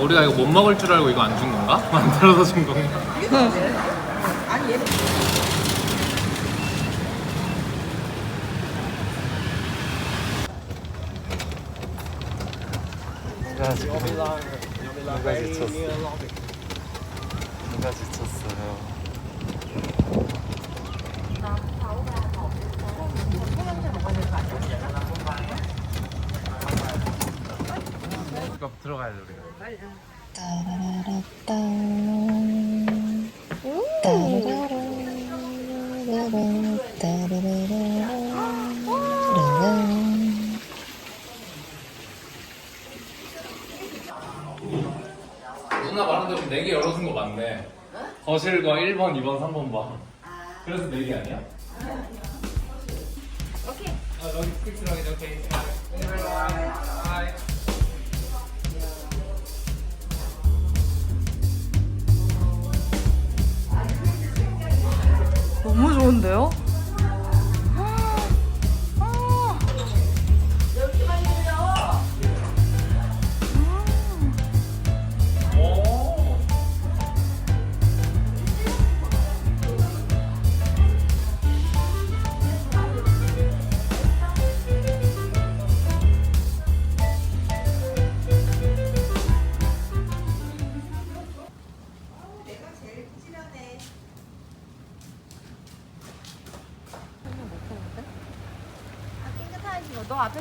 우리가 이거 못 먹을 줄 알고 이거 안 준 건가? 만들어서 준 건가? 아니 얘는 누가 지금 누가 지쳤어? 누가 지쳤어요? 들어가야 돼 우리가. 누나 말한 대로 4개 열어준 거 맞네. 거실과 1번, 2번, 3번 방. 그래서 4개 아니야? 오케이. 아, 여기 스틱스랑이 오케이. 바이. 너무 좋은데요?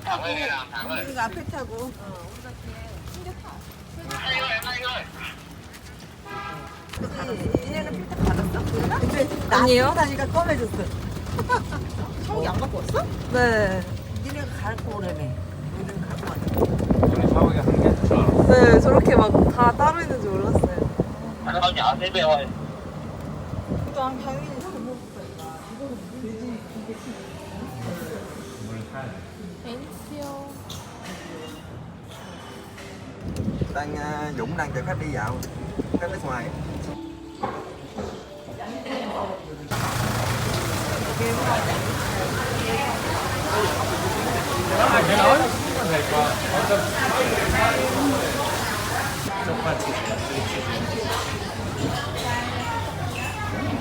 깨끗하시고 너 앞에 타고 우리가 앞에 타고 얘네는 필터 받았어? 근데 아니요. 나니까 꺼내줬어 청이 안 갖고 왔어? 네. 니네가 갖고 오래매 우리는 갖고 왔어 우리 샤워기 한 개인 줄 알았어. 네, 저렇게 막 다 따로 있는 줄 몰랐어요. 난 당연히 사고 먹었어 đang ờ, Dũng đang chở khách đi dạo khách nước ngoài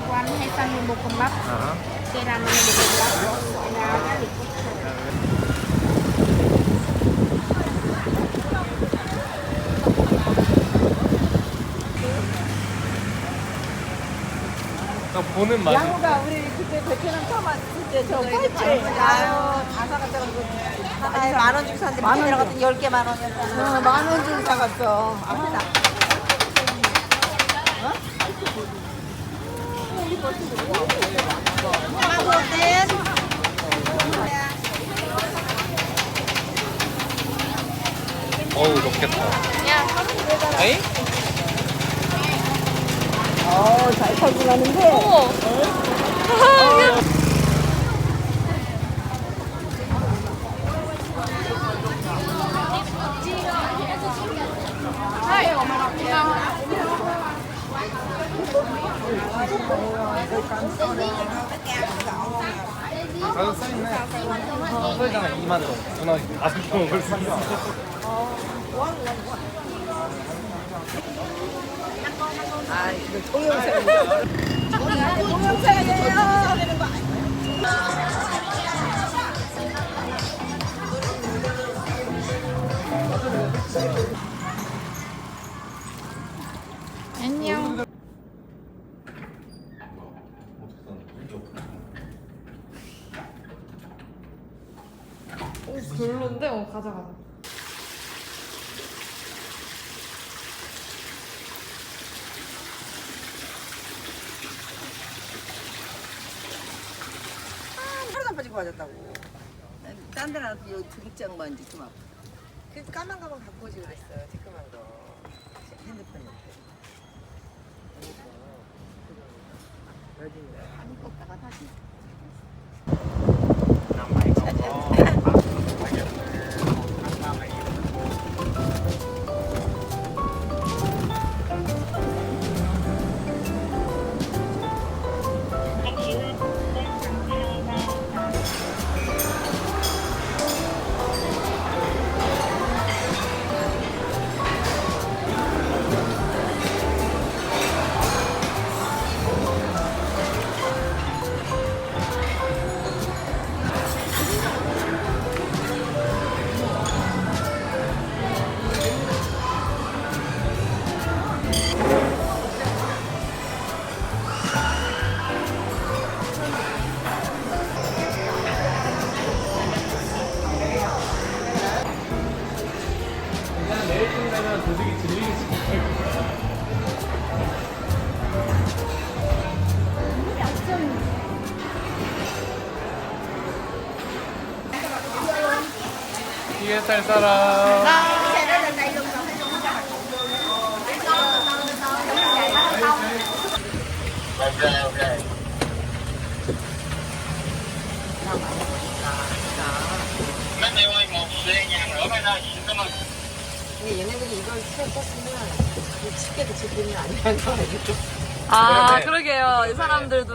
Quan hay sang một bột bắp. À Cái ra nó được 또 보는 맛이. 양호가 우리 그때 베트남 처음 왔을 때저 팔찌. 아유 다 사 갔다고 하나에 만 원 주고 샀는데 만원 같은 열개 만 원이었잖아 만원 주고 사갔어. 아프다. 어우, 높겠다. 에이? 어잘 타고 가는데 가격 써있네. 소리잖아, 2만 원. 누나 아직 먹을 수 있어. 아 이거 동영상이야 동영상이에요 안녕 오, 별론데? 어, 가자, 가자. 가졌다고. 딴 데랑 요 등짝만 이제 좀 아파. 그 까만 가방 갖고 오지 그랬어요. 새까만 거. 핸드폰 옆에. 여기 꼭다가 다시. 네, 잘 살아. 근데 얘네들이 이걸 수에 썼으면 아니란 거예요. 아, 네. 그러게요. 이 사람들도.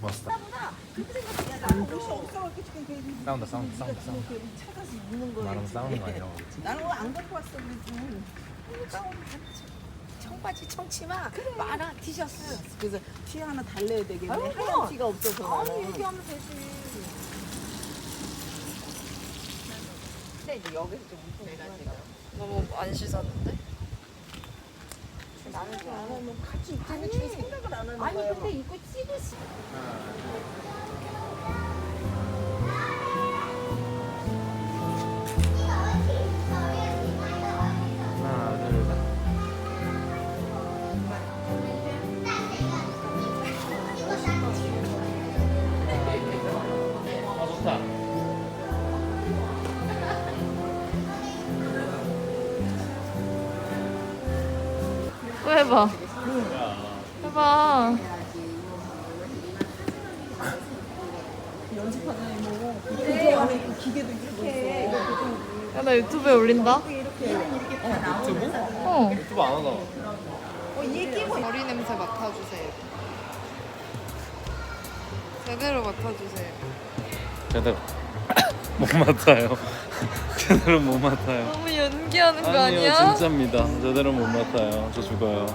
멋있다. 싸운다 싸운다 싸운다 싸운다. 나랑 싸우는 거 아니라고. 나는 안 갖고 왔어 그래도. 청바지 청치마 많아 티셔츠 그래서 티 하나 달래야 되겠네 하얀 티가 없어서 아니 이렇게 하면 되지 근데 이제 여기서 좀 움푹해가지고 너무 안 씻었는데? 나는 안 하면 같이 입자는 줄 생각을 안 하는 거야 아니 근데 이거 찍으시 해봐. 해봐. 야, 나 유튜브에 올린다. 유튜브? 어. 유튜브 안 하나? 머리 냄새 맡아주세요. 제대로 맡아주세요. 제대로 못 맡아요. 제대로 못 맡아요. 너무 연기하는 거 아니요 아니야? 진짜입니다. 제대로 못 맡아요. 저 죽어요.